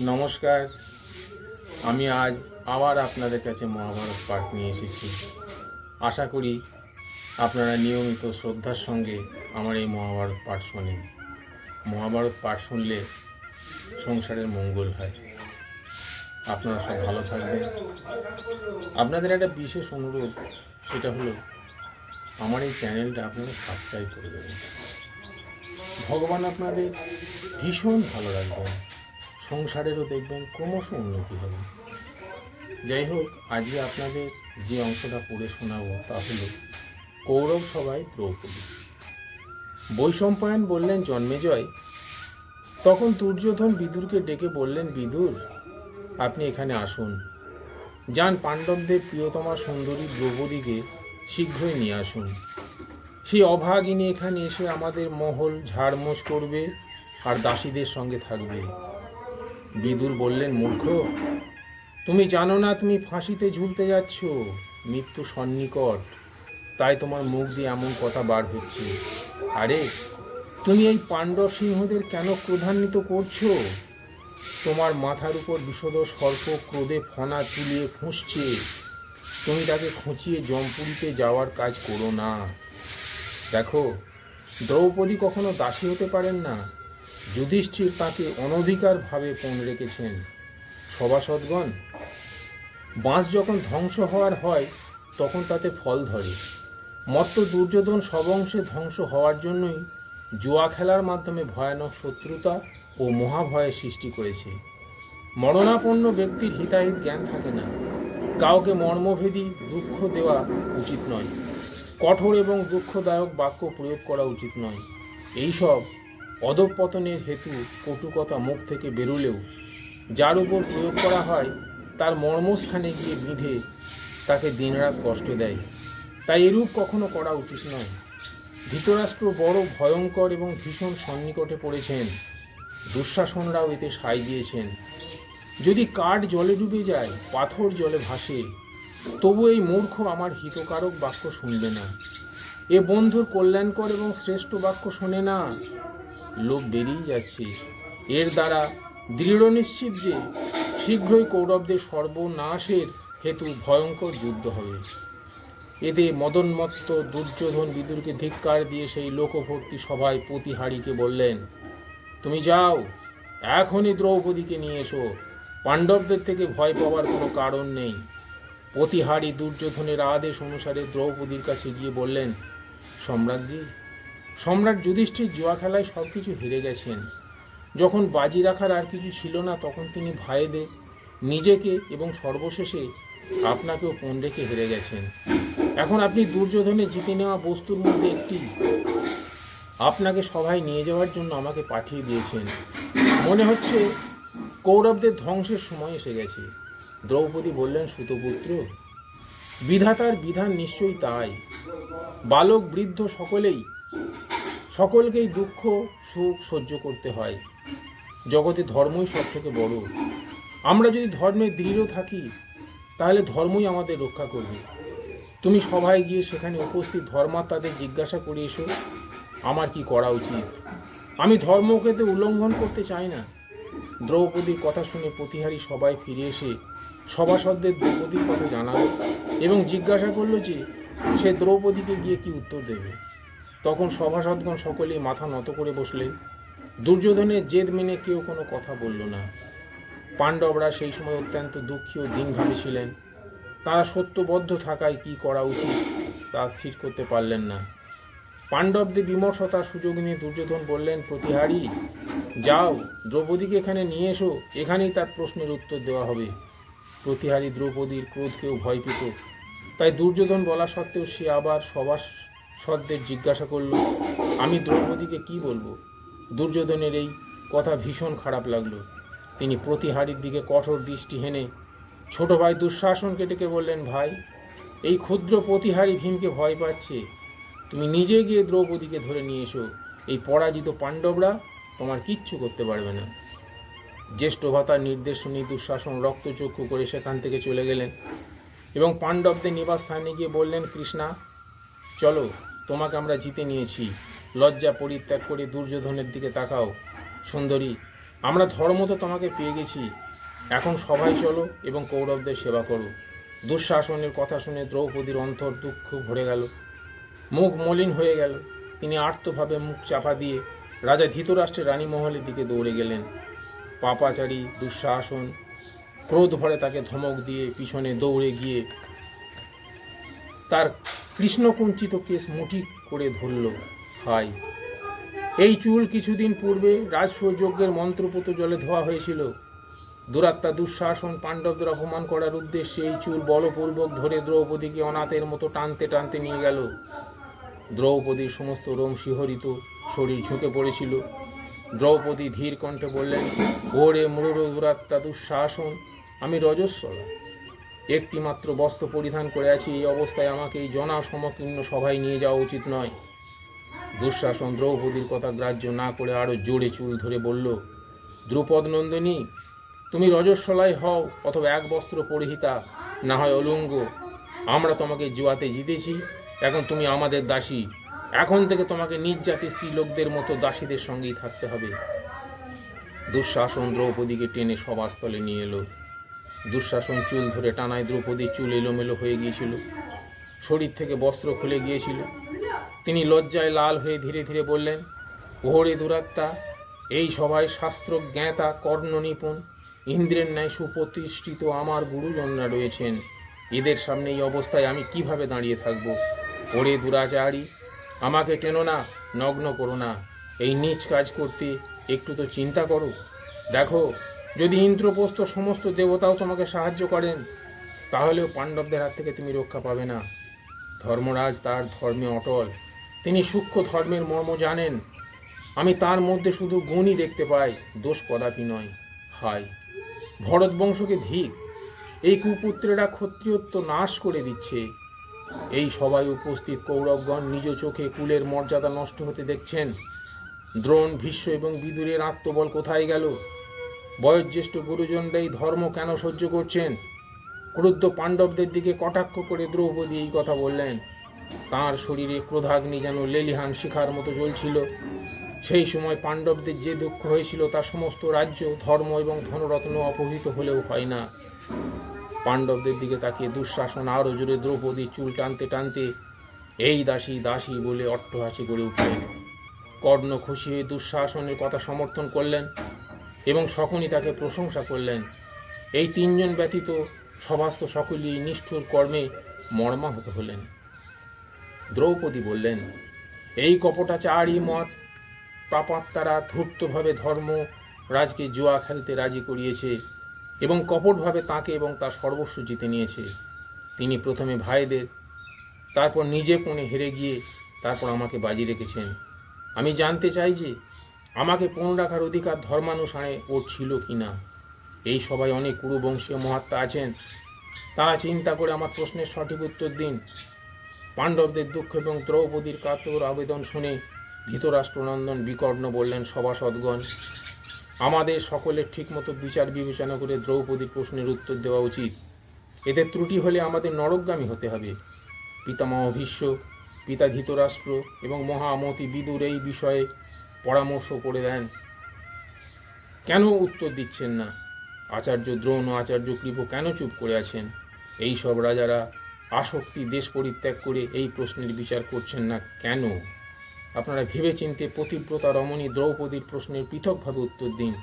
নমস্কার। আমি আজ আবার আপনাদের কাছে মহাভারত পাঠ নিয়ে এসেছি। আশা করি আপনারা নিয়মিত শ্রদ্ধার সঙ্গে আমার এই মহাভারত পাঠ শোনেন। মহাভারত পাঠ শুনলে সংসারের মঙ্গল হয়। আপনারা সব ভালো থাকবেন। আপনাদের একটা বিশেষ অনুরোধ, সেটা হলো আমার এই চ্যানেলটা আপনারা সাবস্ক্রাইব করে দেবেন। ভগবান আপনাদের ভীষণ ভালো রাখবেন। সংসারেরও দেখবেন ক্রমশ উন্নতি হবে। যাই হোক, আজকে আপনাদের যে অংশটা পড়ে শোনাবো তা হলো কৌরব সভায় দ্রৌপদী। বৈশম্পায়ন বললেন জন্মেজয় তখন দুর্যোধন বিদুরকে ডেকে বললেন, বিদুর, আপনি এখানে আসুন। যান পাণ্ডবদের প্রিয়তমা সুন্দরী দ্রৌপদীকে শীঘ্রই নিয়ে আসুন। সেই অভাগিনী এখানে এসে আমাদের মহল ঝাড়মোছ করবে আর দাসীদের সঙ্গে থাকবে। বিদুর বললেন, মূর্খ, তুমি জানো না তুমি ফাঁসিতে ঝুলতে যাচ্ছ? মৃত্যু সন্নিকট। তাই তোমার মুখ দিয়ে এমন কথা বার হচ্ছে। আরে, তুমি এই পাণ্ডব সিংহদের কেন ক্রোধান্বিত করছ? তোমার মাথার উপর বিষদ সর্প ক্রোধে ফনা তুলিয়ে ফুঁসছে তুমি তাকে খুঁচিয়ে জমপুরিতে যাওয়ার কাজ করো না। দেখো, দ্রৌপদী কখনো দাসী হতে পারেন না। যুধিষ্ঠির তাকে অনধিকারভাবে পণ রেখেছেন? সভাসদগণ, বাঁশ যখন ধ্বংস হওয়ার হয়, তখন তাতে ফল ধরে। মত্ত দুর্যোধন সবংশে ধ্বংস হওয়ার জন্যই জুয়া খেলার মাধ্যমে ভয়ানক শত্রুতা ও মহাভয়ের সৃষ্টি করেছে। মরণাপন্ন ব্যক্তির হিতাহিত জ্ঞান থাকে না। কাউকে মর্মভেদী দুঃখ দেওয়া উচিত নয়। কঠোর এবং দুঃখদায়ক বাক্য প্রয়োগ করা উচিত নয়। এইসব অধঃপতনের হেতু কটুকথা মুখ থেকে বেরোলেও যার উপর প্রয়োগ করা হয়, তার মর্মস্থানে গিয়ে বিঁধে তাকে দিনরাত কষ্ট দেয়। তাই এরূপ কখনো করা উচিত নয়। ধৃতরাষ্ট্র বড় ভয়ঙ্কর এবং ভীষণ সন্নিকটে পড়েছেন। দুঃশাসনরাও এতে সায় দিয়েছেন। যদি কাঠ জলে ডুবে যায়, পাথর জলে ভাসে, তবু এই মূর্খ আমার হিতকারক বাক্য শুনবে না। এ বন্ধুর কল্যাণকর এবং শ্রেষ্ঠ বাক্য শোনে না। লোক বেরিয়ে যাচ্ছে। এর দ্বারা দৃঢ় নিশ্চিত যে শীঘ্রই কৌরবদের সর্বনাশের হেতু ভয়ঙ্কর যুদ্ধ হবে। এতে মদনমত্ত, দুর্যোধন বিদুরকে ধিক্কার দিয়ে সেই লোকভর্তি সভায় প্রতিহারীকে বললেন, তুমি যাও, এখনই দ্রৌপদীকে নিয়ে এসো। পাণ্ডবদের থেকে ভয় পাওয়ার কোনো কারণ নেই। প্রতিহারী দুর্যোধনের আদেশ অনুসারে দ্রৌপদীর কাছে গিয়ে বললেন সম্রাটজি সম্রাট যুধিষ্ঠির জুয়া খেলায় সব কিছু হেরে গেছেন। যখন বাজি রাখার আর কিছু ছিল না, তখন তিনি ভাইদে নিজেকে এবং সর্বশেষে আপনাকেও পণ রেখে হেরে গেছেন। এখন আপনি দুর্যোধনে জিতে নেওয়া বস্তুর মধ্যে একটি আপনাকে সভায় নিয়ে যাওয়ার জন্য আমাকে পাঠিয়ে দিয়েছেন। মনে হচ্ছে কৌরবদের ধ্বংসের সময় এসে গেছে। দ্রৌপদী বললেন, সুতপুত্র, বিধাতার বিধান নিশ্চয়ই তাই। বালক, বৃদ্ধ সকলেই সকলকেই দুঃখ, সুখ সহ্য করতে হয়। জগতে ধর্মই সব থেকে বড়। আমরা যদি ধর্মে দৃঢ় থাকি, তাহলে ধর্মই আমাদের রক্ষা করবে। তুমি সভায় গিয়ে সেখানে উপস্থিত ধর্মাত্মাদের জিজ্ঞাসা করে এসো, আমার কি করা উচিত? আমি ধর্মকে তো উল্লঙ্ঘন করতে চাই না। দ্রৌপদীর কথা শুনে প্রতিহারী সবাই ফিরে এসে সভাসদদের দ্রৌপদীর কথা জানালো এবং জিজ্ঞাসা করল যে, সে দ্রৌপদীকে গিয়ে কি উত্তর দেবে? তখন সভাসদগণ সকলেই মাথা নত করে বসলেন। দুর্যোধনের জেদ মেনে কেউ কোনো কথা বলল না। পাণ্ডবরা সেই সময় অত্যন্ত দুঃখী ও দিনভাবী ছিলেন। তারা সত্যবদ্ধ থাকায় কি করা উচিত তা স্থির করতে পারলেন না। পাণ্ডবদের বিমর্ষতার সুযোগ নিয়ে দুর্যোধন বললেন, প্রতিহারী, যাও, দ্রৌপদীকে এখানে নিয়ে এসো। এখানেই তার প্রশ্নের উত্তর দেওয়া হবে। প্রতিহারী দ্রৌপদীর ক্রোধকেও ভয় পেত। তাই দুর্যোধন বলা সত্ত্বেও সে আবার সবার সদ্দের জিজ্ঞাসা করল, আমি দ্রৌপদীকে কি বলব? দুর্যোধনের এই কথা ভীষণ খারাপ লাগল। তিনি প্রতিহারীর দিকে কঠোর দৃষ্টি হেনে ছোট ভাই দুঃশাসনকে ডেকে বললেন, ভাই, এই ক্ষুদ্র প্রতিহারী ভীমকে ভয় পাচ্ছে। তুমি নিজে গিয়ে দ্রৌপদীকে ধরে নিয়ে এসো। এই পরাজিত পাণ্ডবরা তোমার কিচ্ছু করতে পারবে না। জ্যেষ্ঠ ভাতার নির্দেশ শুনে দুঃশাসন রক্তচক্ষু করে সেখান থেকে চলে গেলেন এবং পাণ্ডবদের নিবাস স্থানে গিয়ে বললেন, কৃষ্ণা চলো, তোমাকে আমরা জিতে নিয়েছি। লজ্জা পরিত্যাগ করে দুর্যোধনের দিকে তাকাও। সুন্দরী, আমরা ধর্ম তো তোমাকে পেয়ে গেছি। এখন সবাই চলো এবং কৌরবদের সেবা করো। দুঃশাসনের কথা শুনে দ্রৌপদীর অন্তর দুঃখ ভরে গেল। মুখ মলিন হয়ে গেল। তিনি আর্তভাবে মুখ চাপা দিয়ে রাজা ধৃতরাষ্ট্রের রানী মহলের দিকে দৌড়ে গেলেন। পাপাচারী, দুঃশাসন ক্রোধ ভরে তাকে ধমক দিয়ে পিছনে দৌড়ে গিয়ে তার কৃষ্ণকুঞ্চিত কেশ মুঠি করে ধরল। হাই এই চুল কিছুদিন পূর্বে রাজসযজ্ঞের মন্ত্রপুত জলে ধোয়া হয়েছিল। দুরাত্মা দুঃশাসন পাণ্ডবদের অপমান করার উদ্দেশ্যে এই চুল বলপূর্বক ধরে দ্রৌপদীকে অনাথের মতো টানতে টানতে নিয়ে গেল। দ্রৌপদীর সমস্ত রোম শিহরিত শরীর ঝুঁকে পড়েছিল। দ্রৌপদী ধীর কণ্ঠে বললেন, ওরে মূঢ় দুরাত্মা দুঃশাসন, আমি রজস্বলা। একটি মাত্র বস্ত্র পরিধান করে আছি, এই অবস্থায় আমাকে এই জনা সমকীর্ণ সভায় নিয়ে যাওয়া উচিত নয়। দুঃশাসন দ্রৌপদীর কথা গ্রাহ্য না করে আরও জোরে চুল ধরে বলল, দ্রুপদ নন্দিনী, তুমি রজস্বলায় হও অথবা এক বস্ত্র পরিহিতা, না হয় অলঙ্গ। আমরা তোমাকে জুয়াতে জিতেছি, এখন তুমি আমাদের দাসী। এখন থেকে তোমাকে নির্যাতি স্ত্রী লোকদের মতো দাসীদের সঙ্গেই থাকতে হবে। দুঃশাসন দ্রৌপদীকে টেনে সভাস্থলে নিয়ে এলো। দুঃশাসন চুল ধরে টানায় দ্রৌপদীর চুল এলোমেলো হয়ে গিয়েছিল। শরীর থেকে বস্ত্র খুলে গিয়েছিল। তিনি লজ্জায় লাল হয়ে ধীরে ধীরে বললেন, ওহরে দুরাত্মা, এই সভায় শাস্ত্র জ্ঞাতা কর্ণ নিপুণ। ইন্দ্রের ন্যায় সুপ্রতিষ্ঠিত আমার গুরুজনরা রয়েছেন। এদের সামনে এই অবস্থায় আমি কীভাবে দাঁড়িয়ে থাকব? ওরে দুরাচারী, আমাকে টেনো না, নগ্ন করো না। এই নিজ কাজ করতে একটু তো চিন্তা করো। দেখো যদি ইন্দ্রপ্রস্থ সমস্ত দেবতাও তোমাকে সাহায্য করেন, তাহলেও পাণ্ডবদের হাত থেকে তুমি রক্ষা পাবে না। ধর্মরাজ তার ধর্মে অটল। তিনি সূক্ষ্ম ধর্মের মর্ম জানেন। আমি তার মধ্যে শুধু গুণই দেখতে পাই, দোষ কদাপি নয়। হায় ভরত বংশকে ধিক এই কুপুত্রেরা ক্ষত্রিয়ত্ব নাশ করে দিচ্ছে। এই সবাই উপস্থিত কৌরবগণ নিজ চোখে কুলের মর্যাদা নষ্ট হতে দেখছেন। দ্রোণ, ভীষ্ম এবং বিদুরের আত্মবল কোথায় গেল? বয়োজ্যেষ্ঠ গুরুজনরাই ধর্ম কেন সহ্য করছেন? ক্রুদ্ধ পাণ্ডবদের দিকে কটাক্ষ করে দ্রৌপদী এই কথা বললেন। তার শরীরে ক্রোধাগ্নি যেন লেলিহান শিখার মতো জ্বলছিল। সেই সময় পাণ্ডবদের যে দুঃখ হয়েছিল তা সমস্ত রাজ্য, ধর্ম এবং ধনরত্ন অপহৃত হলেও হয় না। পাণ্ডবদের দিকে তাকিয়ে দুঃশাসন আরও জোরে দ্রৌপদী চুল টানতে টানতে এই দাসী দাসী বলে অট্টহাসি করে উঠলেন। কর্ণ খুশি হয়ে দুঃশাসনের কথা সমর্থন করলেন। এবং সকলেই তাকে প্রশংসা করলেন। এই তিনজন ব্যতীত সভাস্থ সকলেই নিষ্ঠুর কর্মে মর্মাহত হলেন। দ্রৌপদী বললেন, এই কপটাচারী মত পাপাত্মারা ধূর্তভাবে ধর্ম, রাজকে জুয়া খেলতে রাজি করিয়েছে এবং কপটভাবে তাকে এবং তার সর্বস্ব জিতে নিয়েছে। তিনি প্রথমে ভাইদের, তারপর নিজে কোণে হেরে গিয়ে তারপর আমাকে বাজি রেখেছেন। আমি জানতে চাই যে আমাকে পণ রাখার অধিকার ধর্মানুসারে ওর ছিল কি না? এই সবাই অনেক কুরুবংশীয় মহাত্মা আছেন। তারা চিন্তা করে আমার প্রশ্নের সঠিক উত্তর দিন। পাণ্ডবদের দুঃখ এবং দ্রৌপদীর কাতর আবেদন শুনে ধৃতরাষ্ট্রনন্দন বিকর্ণ বললেন, সভাসদগণ, আমাদের সকলের ঠিকমতো বিচার বিবেচনা করে দ্রৌপদীর প্রশ্নের উত্তর দেওয়া উচিত। এদের ত্রুটি হলে আমাদের নরকগামী হতে হবে। পিতামহ ভীষ্ম, পিতা ধৃতরাষ্ট্র এবং মহামতি বিদুর এই বিষয়ে পরামর্শ করে দেন। কেন উত্তর দিচ্ছেন না? আচার্য দ্রোণ, আচার্য কৃপ কেন চুপ করে আছেন? এই সব রাজারা আসক্তি, দেশ পরিত্যাগ করে এই প্রশ্নের বিচার করছেন না কেন? আপনারা ভেবেচিন্তে পতিব্রতা রমণী দ্রৌপদীর প্রশ্নের পৃথকভাবে উত্তর দিন।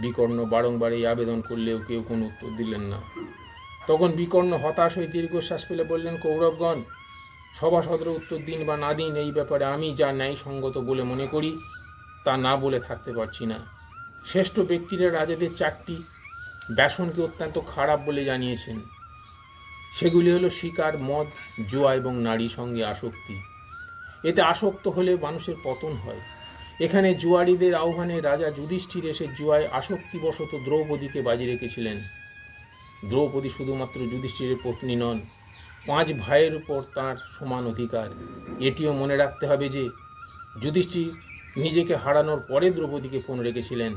বিকর্ণ বারংবার এই আবেদন করলেও কেউ কোনো উত্তর দিলেন না। তখন বিকর্ণ হতাশ হয়ে দীর্ঘশ্বাস ফেলে বললেন, কৌরবগণ সভাসদরা উত্তর দিন বা না দিন এই ব্যাপারে আমি যা ন্যায়সঙ্গত বলে মনে করি, তা না বলে থাকতে পারছি না। শ্রেষ্ঠ ব্যক্তিরা রাজাদের চারটি, ব্যাসনকে অত্যন্ত খারাপ বলে জানিয়েছেন। সেগুলি হলো শিকার, মদ, জুয়া এবং নারী সঙ্গে আসক্তি। এতে আসক্ত হলে মানুষের পতন হয়। এখানে জুয়ারিদের আহ্বানে রাজা যুধিষ্ঠির এসে জুয়ায় আসক্তিবশত দ্রৌপদীকে বাজি রেখেছিলেন। দ্রৌপদী শুধুমাত্র যুধিষ্ঠিরের পত্নী নন পাঁচ ভাইয়ের উপর তার সমান অধিকার। এটিও মনে রাখতে হবে যে, যুধিষ্ঠির নিজেকে হারানোর পরে দ্রৌপদীকে ফোন রেখেছিলেন।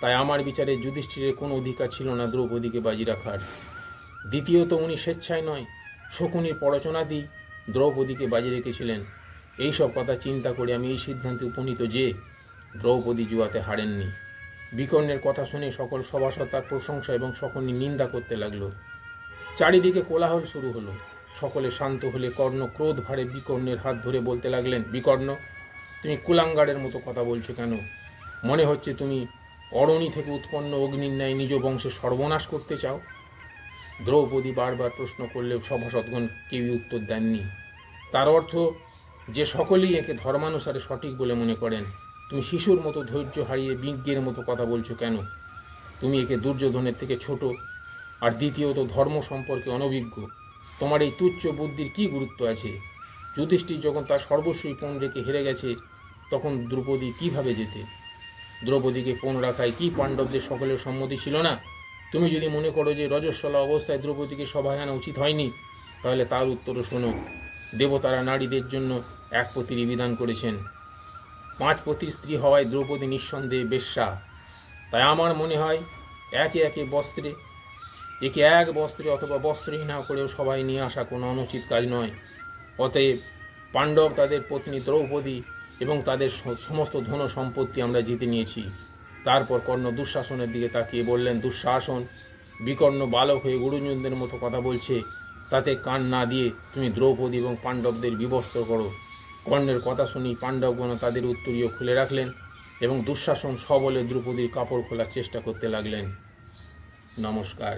তাই আমার বিচারে যুধিষ্ঠিরের কোনো অধিকার ছিল না দ্রৌপদীকে বাজি রাখার। দ্বিতীয়ত উনি স্বেচ্ছায় নয়, শকুনির পড়াচনা দিয়ে দ্রৌপদীকে বাজি রেখেছিলেন। এই সব কথা চিন্তা করে আমি এই সিদ্ধান্তে উপনীত যে, দ্রৌপদী জুয়াতে হারেননি। বিকর্ণের কথা শুনে সকল সভাসদ তার প্রশংসা এবং সকলই নিন্দা করতে লাগল। চারিদিকে কোলাহল শুরু হলো। সকলে শান্ত হলে কর্ণ ক্রোধ ভারে বিকর্ণের হাত ধরে বলতে লাগলেন, বিকর্ণ, তুমি কুলাঙ্গারের মতো কথা বলছো কেন? মনে হচ্ছে তুমি অরণি থেকে উৎপন্ন অগ্নির ন্যায় নিজ বংশে সর্বনাশ করতে চাও? দ্রৌপদী বারবার প্রশ্ন করলেও সভাসদগণ কেউই উত্তর দেননি। তার অর্থ, যে সকলেই একে ধর্মানুসারে সঠিক বলে মনে করেন, তুমি শিশুর মতো ধৈর্য হারিয়ে বিজ্ঞের মতো কথা বলছো কেন? তুমি একে দুর্যোধনের থেকে ছোট আর দ্বিতীয়ত ধর্ম সম্পর্কে অনভিজ্ঞ। তোমার এই তুচ্ছ বুদ্ধির কি গুরুত্ব আছে? যুধিষ্ঠির যখন তার সর্বস্বই পণ রেখে হেরে গেছে, তখন দ্রৌপদী কীভাবে যেতে? দ্রৌপদীকে পণ রাখায় কি পাণ্ডবদের সকলের সম্মতি ছিল না? তুমি যদি মনে করো যে রজস্বলা অবস্থায় দ্রৌপদীকে সভায় আনা উচিত হয়নি, তাহলে তার উত্তরও শোনো। দেবতারা নারীদের জন্য এক পতিরই বিধান করেছেন। পাঁচ পতির স্ত্রী হওয়ায় দ্রৌপদী নিঃসন্দেহে বেশ্যা। তাই আমার মনে হয়, একে একে বস্ত্রে একে এক বস্ত্রে অথবা বস্ত্রহীনা করেও সবাই নিয়ে আসা কোনো অনুচিত কাজ নয়। অতএব পাণ্ডব তাদের পত্নী দ্রৌপদী এবং তাদের সমস্ত ধন সম্পত্তি আমরা জিতে নিয়েছি। তারপর কর্ণ দুঃশাসনের দিকে তাকিয়ে বললেন, দুঃশাসন, বিকর্ণ বালক হয়ে গুরুজনদের মতো কথা বলছে, তাতে কান না দিয়ে তুমি দ্রৌপদী এবং পাণ্ডবদের বিবস্ত করো। কর্ণের কথা শুনি পাণ্ডবগণ তাদের উত্তরীয় খুলে রাখলেন এবং দুঃশাসন সবলে দ্রৌপদীর কাপড় খোলার চেষ্টা করতে লাগলেন। নমস্কার।